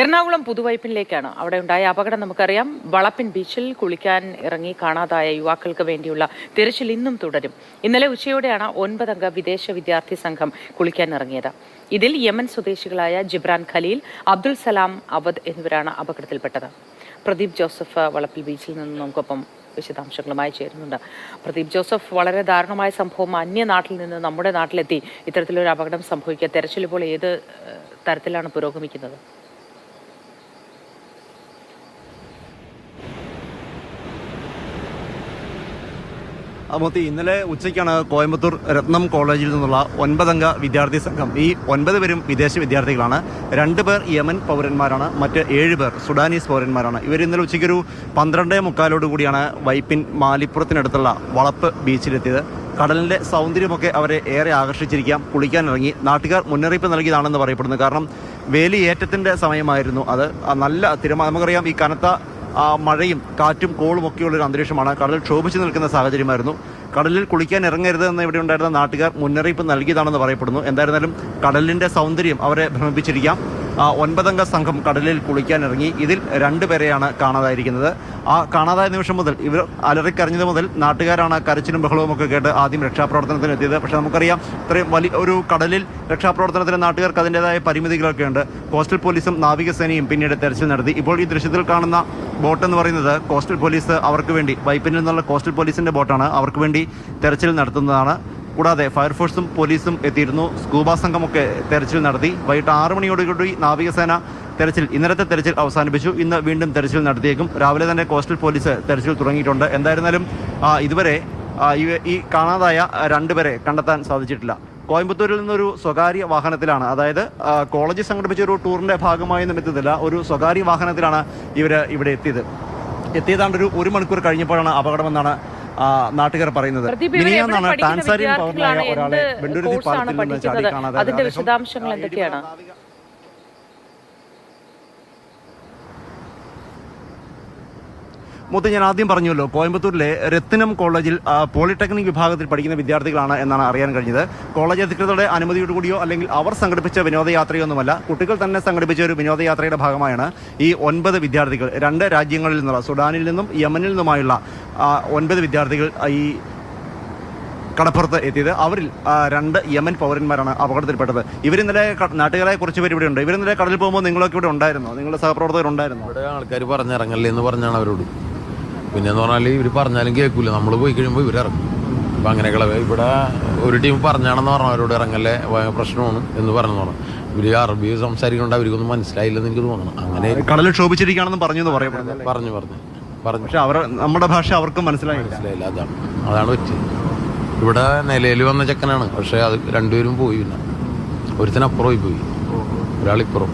എറണാകുളം പുതുവൈപ്പിനിലേക്കാണ് അവിടെ ഉണ്ടായ അപകടം നമുക്കറിയാം. വളപ്പിൻ ബീച്ചിൽ കുളിക്കാൻ ഇറങ്ങി കാണാതായ യുവാക്കൾക്ക് വേണ്ടിയുള്ള തിരച്ചിൽ ഇന്നും തുടരും. ഇന്നലെ ഉച്ചയോടെയാണ് ഒൻപതംഗ വിദേശ വിദ്യാർത്ഥി സംഘം കുളിക്കാൻ ഇറങ്ങിയത്. ഇതിൽ യമൻ സ്വദേശികളായ ജിബ്രാൻ ഖലീൽ അബ്ദുൾ സലാം അവദ് എന്നിവരാണ് അപകടത്തിൽപ്പെട്ടത്. പ്രദീപ് ജോസഫ് വളപ്പിൽ ബീച്ചിൽ നിന്ന് നമുക്കൊപ്പം വിശദാംശങ്ങളുമായി ചേരുന്നുണ്ട്. പ്രദീപ് ജോസഫ് വളരെ ദാരുണമായ സംഭവം. അന്യനാട്ടിൽ നിന്ന് നമ്മുടെ നാട്ടിലെത്തി ഇത്തരത്തിലൊരു അപകടം സംഭവിക്കുക. തെരച്ചിൽ ഇപ്പോൾ ഏത് തരത്തിലാണ് പുരോഗമിക്കുന്നത്? അമോത്തി ഇന്നലെ ഉച്ചയ്ക്കാണ് കോയമ്പത്തൂർ രത്നം കോളേജിൽ നിന്നുള്ള ഒൻപതംഗ വിദ്യാർത്ഥി സംഘം. ഈ ഒൻപത് പേരും വിദേശ വിദ്യാർത്ഥികളാണ്. രണ്ട് പേർ യമൻ പൗരന്മാരാണ് മറ്റ് ഏഴ് പേർ സുഡാനീസ് പൗരന്മാരാണ്. ഇവർ ഇന്നലെ ഉച്ചയ്ക്കൊരു പന്ത്രണ്ടേ മുക്കാലോട് കൂടിയാണ് വൈപ്പിൻ മാലിപ്പുറത്തിനടുത്തുള്ള വളപ്പ് ബീച്ചിലെത്തിയത്. കടലിന്റെ സൗന്ദര്യമൊക്കെ അവരെ ഏറെ ആകർഷിച്ചിരിക്കാം കുളിക്കാനിറങ്ങി നാട്ടുകാർ മുന്നറിയിപ്പ് നൽകിയതാണെന്ന് പറയപ്പെടുന്നു. കാരണം വേലിയേറ്റത്തിന്റെ സമയമായിരുന്നു അത്. നല്ല തിരമാല നമുക്കറിയാം ഈ കനത്ത മഴയും കാറ്റും കോളും ഒക്കെയുള്ള ഒരു അന്തരീക്ഷമാണ്. കടൽ ക്ഷോഭിച്ചു നിൽക്കുന്ന സാഹചര്യമായിരുന്നു. കടലിൽ കുളിക്കാൻ ഇറങ്ങരുത് എന്ന് ഇവിടെ ഉണ്ടായിരുന്ന നാട്ടുകാർ മുന്നറിയിപ്പ് നൽകിയതാണെന്ന് പറയപ്പെടുന്നു. എന്തായിരുന്നാലും കടലിന്റെ സൗന്ദര്യം അവരെ ഭ്രമിപ്പിച്ചിരിക്കാം. ഒൻപതംഗ സംഘം കടലിൽ കുളിക്കാനിറങ്ങി ഇതിൽ രണ്ടുപേരെയാണ് കാണാതായിരിക്കുന്നത്. ആ കാണാതായ നിമിഷം മുതൽ ഇവർ അലറിക്കരഞ്ഞത് മുതൽ നാട്ടുകാരാണ് കരച്ചിലും ബഹളവും ഒക്കെ കേട്ട് ആദ്യം രക്ഷാപ്രവർത്തനത്തിന് എത്തിയത്. പക്ഷേ നമുക്കറിയാം ഇത്രയും വലിയ ഒരു കടലിൽ രക്ഷാപ്രവർത്തനത്തിന് നാട്ടുകാർക്ക് അതിന്റെതായ പരിമിതികളൊക്കെ ഉണ്ട്. കോസ്റ്റൽ പോലീസും നാവികസേനയും പിന്നീട് തെരച്ചിൽ നടത്തി. ഇപ്പോൾ ഈ ദൃശ്യത്തിൽ കാണുന്ന ബോട്ട് എന്ന് പറയുന്നത് കോസ്റ്റൽ പോലീസ് അവർക്ക് വേണ്ടി വൈപ്പിനിൽ നിന്നുള്ള കോസ്റ്റൽ പോലീസിന്റെ ബോട്ടാണ് അവർക്ക് വേണ്ടി തെരച്ചിൽ നടത്തുന്നതാണ്. കൂടാതെ ഫയർഫോഴ്സും പോലീസും എത്തിയിരുന്നു. സ്കൂബ സംഘമൊക്കെ തെരച്ചിൽ നടത്തി. വൈകിട്ട് ആറ് മണിയോടുകൂടി നാവികസേന തെരച്ചിൽ ഇന്നലത്തെ തെരച്ചിൽ അവസാനിപ്പിച്ചു. ഇന്ന് വീണ്ടും തെരച്ചിൽ നടത്തിയേക്കും. രാവിലെ തന്നെ കോസ്റ്റൽ പോലീസ് തെരച്ചിൽ തുടങ്ങിയിട്ടുണ്ട്. എന്തായിരുന്നാലും ഇതുവരെ ഈ- കാണാതായ രണ്ടുപേരെ കണ്ടെത്താൻ സാധിച്ചിട്ടില്ല. കോയമ്പത്തൂരിൽ നിന്നൊരു സ്വകാര്യ വാഹനത്തിലാണ്. അതായത് കോളേജ് സംഘടിപ്പിച്ച ഒരു ടൂറിന്റെ ഭാഗമായി നിമിത്തത്തില്ല ഒരു സ്വകാര്യ വാഹനത്തിലാണ് ഇവർ ഇവിടെ എത്തിയത്. എത്തിയതാണ്ട് ഒരു ഒരു മണിക്കൂർ കഴിഞ്ഞപ്പോഴാണ് അപകടമെന്നാണ് നാട്ടുകാർ പറയുന്നത്. മിനിയാന്നാണ് ടാൻസാരിയൻ പൗരനായ ഒരാളെ കോഴ്സാണ് പാലത്തിൽ നിന്ന് ചാടി കാണാതെ അതിന്റെ വിശദാംശങ്ങൾ എന്തൊക്കെയാണ്? മുത്ത് ഞാൻ ആദ്യം പറഞ്ഞല്ലോ കോയമ്പത്തൂരിലെ രത്നം കോളേജിൽ പോളിടെക്നിക് വിഭാഗത്തിൽ പഠിക്കുന്ന വിദ്യാർത്ഥികളാണ് എന്നാണ് അറിയാൻ കഴിഞ്ഞത്. കോളേജ് അധികൃതരുടെ അനുമതിയോടുകൂടിയോ അല്ലെങ്കിൽ അവർ സംഘടിപ്പിച്ച വിനോദയാത്രയൊന്നുമല്ല കുട്ടികൾ തന്നെ സംഘടിപ്പിച്ച ഒരു വിനോദയാത്രയുടെ ഭാഗമായാണ് ഈ ഒൻപത് വിദ്യാർത്ഥികൾ. രണ്ട് രാജ്യങ്ങളിൽ നിന്നുള്ള സുഡാനിൽ നിന്നും യമനിൽ നിന്നുമായുള്ള ഒൻപത് വിദ്യാർത്ഥികൾ ഈ കടപ്പുറത്ത് എത്തിയത്. അവരിൽ രണ്ട് യമൻ പൗരന്മാരാണ് അപകടത്തിൽപ്പെട്ടത്. ഇവരിന്നലെ നാട്ടുകാരെ കുറച്ച് പേര് ഇവിടെ ഉണ്ട് ഇവരിന്നലെ കടലിൽ പോകുമ്പോൾ നിങ്ങളൊക്കെ ഇവിടെ ഉണ്ടായിരുന്നു? നിങ്ങളുടെ സഹപ്രവർത്തകർ ഉണ്ടായിരുന്നു? ഇവിടെ ആൾക്കാർ പറഞ്ഞിറങ്ങല്ലേ എന്ന് പറഞ്ഞാണ് അവരോട്. പിന്നെ എന്ന് പറഞ്ഞാൽ ഇവർ പറഞ്ഞാലും കേൾക്കില്ല നമ്മൾ പോയി കഴിയുമ്പോൾ ഇവരിറങ്ങും അപ്പം അങ്ങനെയൊക്കെ ഇവിടെ ഒരു ടീം പറഞ്ഞാണെന്ന് പറഞ്ഞു അവരോട് ഇറങ്ങല്ലേ പ്രശ്നമാണ് എന്ന് പറഞ്ഞു പറഞ്ഞു. ഇവർ അറബി സംസാരിക്കുന്നുണ്ട്. അവർക്കൊന്നും മനസ്സിലായില്ലെന്ന് എനിക്ക് തോന്നുന്നു. അങ്ങനെ കടലിൽ ക്ഷോഭിച്ചിരിക്കുകയാണെന്ന് പറഞ്ഞു പറഞ്ഞു പറഞ്ഞു. പറഞ്ഞു. പക്ഷെ അവർ നമ്മുടെ ഭാഷ അവർക്കും മനസ്സിലായില്ല. മനസ്സിലായില്ല അതാണ്. അതാണ് പറ്റിയത്. ഇവിടെ നിലയിൽ വന്ന ചെക്കനാണ്. പക്ഷെ അത് രണ്ടുപേരും പോയി പിന്നെ. ഒരുത്തനപ്പുറം പോയി. ഒരാളിപ്പുറം.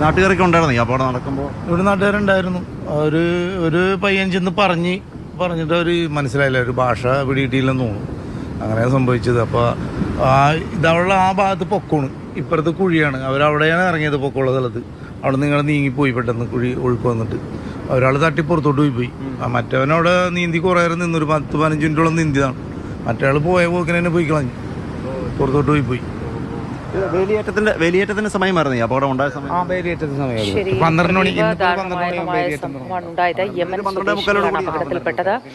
നാട്ടുകാരൊക്കെ ഉണ്ടായിരുന്നു ഈ അപകടം നടക്കുമ്പോൾ ഇവിടെ നാട്ടുകാരുണ്ടായിരുന്നു. ഒരു ഒരു പയ്യൻ ചെന്ന് പറഞ്ഞ് പറഞ്ഞിട്ട് അവർ മനസ്സിലായില്ല ഒരു ഭാഷ പിടിയിട്ടില്ലെന്ന് തോന്നുന്നു. അങ്ങനെ സംഭവിച്ചത്. അപ്പോൾ ആ ഇതവളുടെ ആ ഭാഗത്ത് പൊക്കോണ്. ഇപ്പുറത്ത് കുഴിയാണ്. അവരവിടെയാണ് ഇറങ്ങിയത് പൊക്കമുള്ള സ്ഥലത്ത്. അവിടെ നിങ്ങൾ നീങ്ങിപ്പോയി പെട്ടെന്ന് കുഴി ഒഴുക്ക് വന്നിട്ട്. ഒരാൾ തട്ടി പുറത്തോട്ട് പോയി. പോയി ആ മറ്റവനവിടെ നീന്തി കുറേ നേരം നിന്നൊരു പത്ത് പതിനഞ്ച് മിനിറ്റോളം നീന്തിയതാണ്. മറ്റയാൾ പോയ പോക്കിന് തന്നെ പോയി കളഞ്ഞു. പുറത്തോട്ട് പോയി പോയി. വേലിയേറ്റത്തിന്റെ വേലിയേറ്റത്തിന്റെ സമയം ഈ അപകടം ഉണ്ടായ സമയം? പന്ത്രണ്ട് മണി പന്ത്രണ്ട് മണി അപകടത്തിൽപ്പെട്ടത്